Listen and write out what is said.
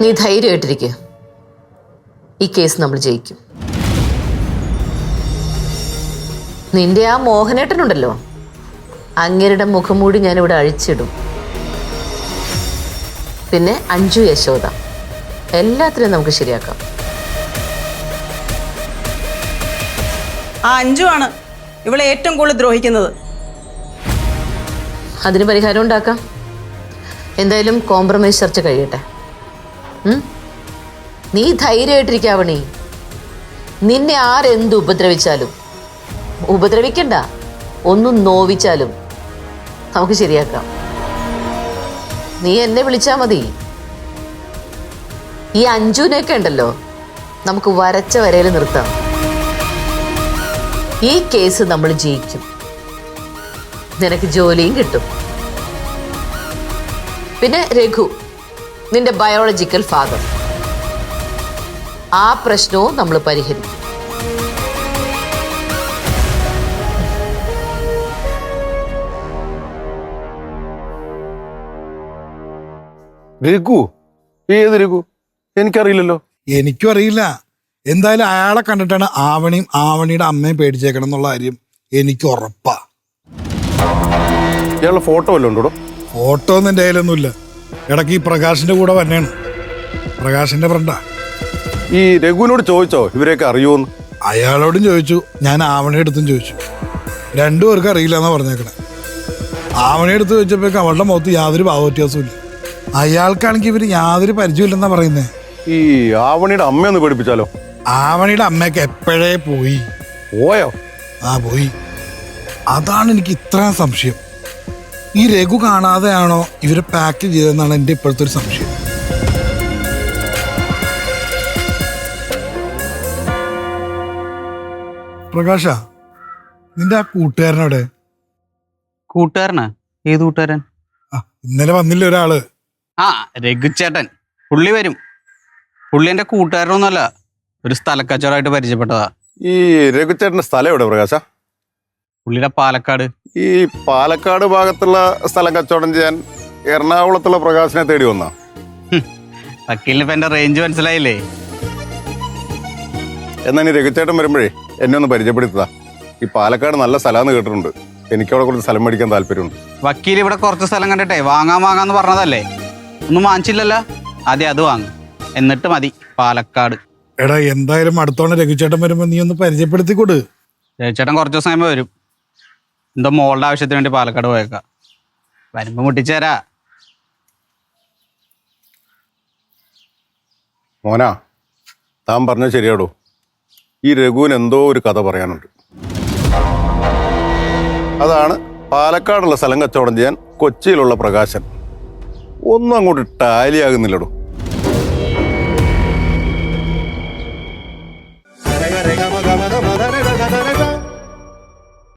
നീ ധൈര്യമായിട്ടിരിക്കുക ഈ കേസ് നമ്മൾ ജയിക്കും. നിന്റെ ആ മോഹനേട്ടനുണ്ടല്ലോ. അങ്ങേരുടെ മുഖമൂടി ഞാൻ ഇവിടെ അഴിച്ചിടും. പിന്നെ അഞ്ജു യശോദ. എല്ലാത്തിനും നമുക്ക് ശരിയാക്കാം. ആ ആണ് ഇവളെ ഏറ്റവും കൂടുതൽ ദ്രോഹിക്കുന്നത്. അതിന് പരിഹാരം ഉണ്ടാക്കാം. എന്തായാലും കോംപ്രമൈസ് ചർച്ച കഴിയട്ടെ? നീ ധൈര്യമായിട്ടിരിക്കാവണി. നിന്നെ ആരെന്ത് ഉപദ്രവിച്ചാലും. ഉപദ്രവിക്കണ്ട ഒന്നും നോവിച്ചാലും. നമുക്ക് ശരിയാക്കാം. നീ എന്നെ വിളിച്ചാ മതി. ഈ അഞ്ജുവിനെയൊക്കെ ഉണ്ടല്ലോ നമുക്ക് വരച്ച വരയിൽ നിർത്താം. ഈ കേസ് നമ്മൾ ജയിക്കും. നിനക്ക് ജോലിയും കിട്ടും. പിന്നെ രഘു നിന്റെ ബയോളജിക്കൽ ഫാദർ ആ പ്രശ്നവും നമ്മൾ പരിഹരിക്കും. രഘു ഏത് രഘു? എനിക്കറിയില്ലല്ലോ. എനിക്കും അറിയില്ല. എന്തായാലും അയാളെ കണ്ടിട്ടാണ് ആവണിയും ആവണിയുടെ അമ്മയും പേടിച്ചേക്കണം എന്നുള്ള കാര്യം എനിക്ക് ഉറപ്പാ. ഇയാളുടെ ഫോട്ടോ വല്ലതും ഉണ്ടോ ഫോട്ടോ ഒന്നും എന്റെ കയ്യിലൊന്നുമില്ല. ഇടയ്ക്ക് ഈ പ്രകാശിന്റെ കൂടെ തന്നെയാണ് പ്രകാശിന്റെ ഫ്രണ്ടാ ഈ രഘുവിനോട് ചോദിച്ചോ ഇവരെയൊക്കെ അറിയുമെന്ന് അയാളോടും ചോദിച്ചു. ഞാൻ ആവണിയുടെ അടുത്തും ചോദിച്ചു. രണ്ടു പേർക്ക് അറിയില്ല എന്നാ പറഞ്ഞേക്കണേ. ആവണിയുടെ അടുത്ത് ചോദിച്ചപ്പോഴേക്കും അവളുടെ മുഖത്ത് യാതൊരു ഭാവവ്യത്യാസവും ഇല്ല അയാൾക്കാണെങ്കിൽ ഇവർ യാതൊരു പരിചയമില്ലെന്നാ പറയുന്നേ. ഈ ആവണിയുടെ അമ്മയൊന്ന് പേടിപ്പിച്ചാലോ? ആവണിയുടെ അമ്മയൊക്കെ എപ്പോഴേ പോയി? പോയോ? ആ പോയി. അതാണ് എനിക്ക് ഇത്രയും സംശയം. ഈ രഘു കാണാതെയാണോ ഇവർ പാക്ക് ചെയ്തതെന്നാണ് എന്റെ ഇപ്പോഴത്തെ ഒരു സംശയം. പ്രകാശ നിന്റെ ആ കൂട്ടുകാരനോടെ കൂട്ടുകാരനാ? ഏത് കൂട്ടുകാരൻ? ആ ഇന്നലെ വന്നില്ല ഒരാൾ? ആ രഘുച്ചേട്ടൻ പുള്ളി വരും. പുള്ളി എന്റെ കൂട്ടുകാരനൊന്നുമല്ല ഒരു സ്ഥലക്കച്ചവടമായിട്ട് പരിചയപ്പെട്ടതാ. ഈ രഘുചേട്ടന്റെ സ്ഥലം എവിടെ പ്രകാശ? പുള്ളിയുടെ പാലക്കാട്. ഈ പാലക്കാട് ഭാഗത്തുള്ള സ്ഥലം കച്ചവടം ചെയ്യാൻ എറണാകുളത്തുള്ള പ്രകാശനെ തേടി വന്ന? വക്കീലിന് ഇപ്പൊ എന്റെ റേഞ്ച് മനസ്സിലായില്ലേ? എന്നാ ഇനി രഘുചേട്ടൻ വരുമ്പോഴേ എന്നെ ഒന്ന് പരിചയപ്പെടുത്തുക ഈ പാലക്കാട് നല്ല സ്ഥലമാണെന്ന് കേട്ടിട്ടുണ്ട്. എനിക്ക് അവിടെ കുറച്ച് സ്ഥലം മേടിക്കാൻ താല്പര്യമുണ്ട്. വക്കീൽ ഇവിടെ കുറച്ച് സ്ഥലം കണ്ടിട്ടേ വാങ്ങാൻ വാങ്ങാന്ന് പറഞ്ഞതല്ലേ? ഒന്നും വാങ്ങിച്ചില്ലല്ലോ? അതെ അത് വാങ്ങും. എന്നിട്ട് മതി പാലക്കാട്. എടാ എന്തായാലും അടുത്തോണം രഘുചേട്ടൻ വരുമ്പോ നീ ഒന്ന് പരിചയപ്പെടുത്തി കൊടു രഘുച്ചേട്ടൻ കുറച്ച് ദിവസം കഴിയുമ്പോൾ വരും. എന്തോ മോളുടെ ആവശ്യത്തിന് വേണ്ടി പാലക്കാട് പോയേക്കാം. വരുമ്പോൾ മുട്ടിച്ചേരാ. മോനാ താൻ പറഞ്ഞത് ശരിയാടോ? ഈ രഘുവിന് എന്തോ ഒരു കഥ പറയാനുണ്ട്. അതാണ് പാലക്കാടുള്ള സ്ഥലം കച്ചവടം ചെയ്യാൻ കൊച്ചിയിലുള്ള പ്രകാശൻ. ഒന്നും അങ്ങോട്ട് ടാലി ആകുന്നില്ലടോ.